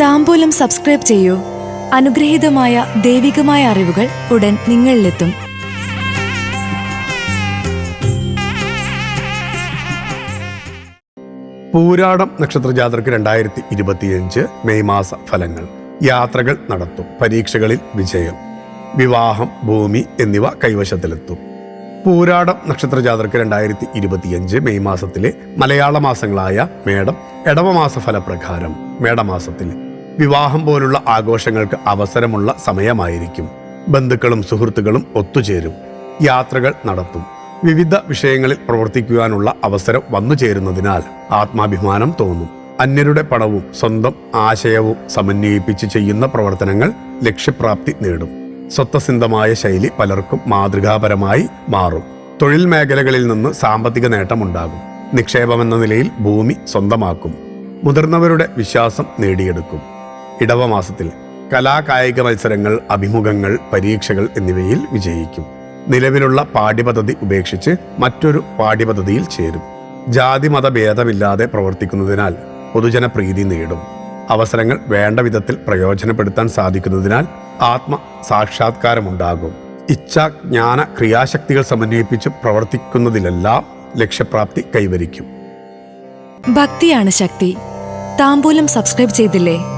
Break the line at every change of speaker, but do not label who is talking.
താമ്പൂലം subscribe ചെയ്യൂ. അനുഗ്രഹീതമായ ദൈവികമായ അറിവുകൾ ഉടൻ നിങ്ങളിലെത്തും.
പൂരാടം നക്ഷത്ര ജാതർക്ക് രണ്ടായിരത്തി ഇരുപത്തിയഞ്ച് മെയ് മാസ ഫലങ്ങൾ. യാത്രകൾ നടത്തും. പരീക്ഷകളിൽ വിജയം. വിവാഹം ഭൂമി എന്നിവ കൈവശത്തിലെത്തും. പൂരാടം നക്ഷത്ര ജാതർക്ക് രണ്ടായിരത്തി ഇരുപത്തിയഞ്ച് മെയ് മാസത്തിലെ മലയാള മാസങ്ങളായ മേടം എടവമാസ ഫലപ്രകാരം മേടമാസത്തിൽ വിവാഹം പോലുള്ള ആഘോഷങ്ങൾക്ക് അവസരമുള്ള സമയമായിരിക്കും. ബന്ധുക്കളും സുഹൃത്തുക്കളും ഒത്തുചേരും യാത്രകൾ നടത്തും. വിവിധ വിഷയങ്ങളിൽ പ്രവർത്തിക്കുവാനുള്ള അവസരം വന്നു ചേരുന്നതിനാൽ ആത്മാഭിമാനം തോന്നും. അന്യരുടെ പണവും സ്വന്തം ആശയവും സമന്വയിപ്പിച്ച് ചെയ്യുന്ന പ്രവർത്തനങ്ങൾ ലക്ഷ്യപ്രാപ്തി നേടും. സ്വത്വസിന്ധമായ ശൈലി പലർക്കും മാതൃകാപരമായി മാറും. തൊഴിൽ മേഖലകളിൽ നിന്ന് സാമ്പത്തിക നേട്ടമുണ്ടാകും. നിക്ഷേപമെന്ന നിലയിൽ ഭൂമി സ്വന്തമാക്കും. മുതിർന്നവരുടെ വിശ്വാസം നേടിയെടുക്കും. ഇടവമാസത്തിൽ കലാകായിക മത്സരങ്ങൾ അഭിമുഖങ്ങൾ പരീക്ഷകൾ എന്നിവയിൽ വിജയിക്കും. നിലവിലുള്ള പാഠ്യപദ്ധതി ഉപേക്ഷിച്ച് മറ്റൊരു പാഠ്യപദ്ധതിയിൽ ചേരും. ജാതി മത ഭേദമില്ലാതെ പ്രവർത്തിക്കുന്നതിനാൽ പൊതുജനപ്രീതി നേടും. അവസരങ്ങൾ വേണ്ട വിധത്തിൽ പ്രയോജനപ്പെടുത്താൻ സാധിക്കുന്നതിനാൽ ആത്മ സാക്ഷാത്കാരമുണ്ടാകും. ഇച്ഛാ ജ്ഞാന ക്രിയാശക്തികൾ സമന്വയിപ്പിച്ച് പ്രവർത്തിക്കുന്നതിലെല്ലാം ലക്ഷ്യപ്രാപ്തി കൈവരിക്കും.
ഭക്തിയാണ് ശക്തി. താമ്പൂലം സബ്സ്ക്രൈബ് ചെയ്തില്ലേ?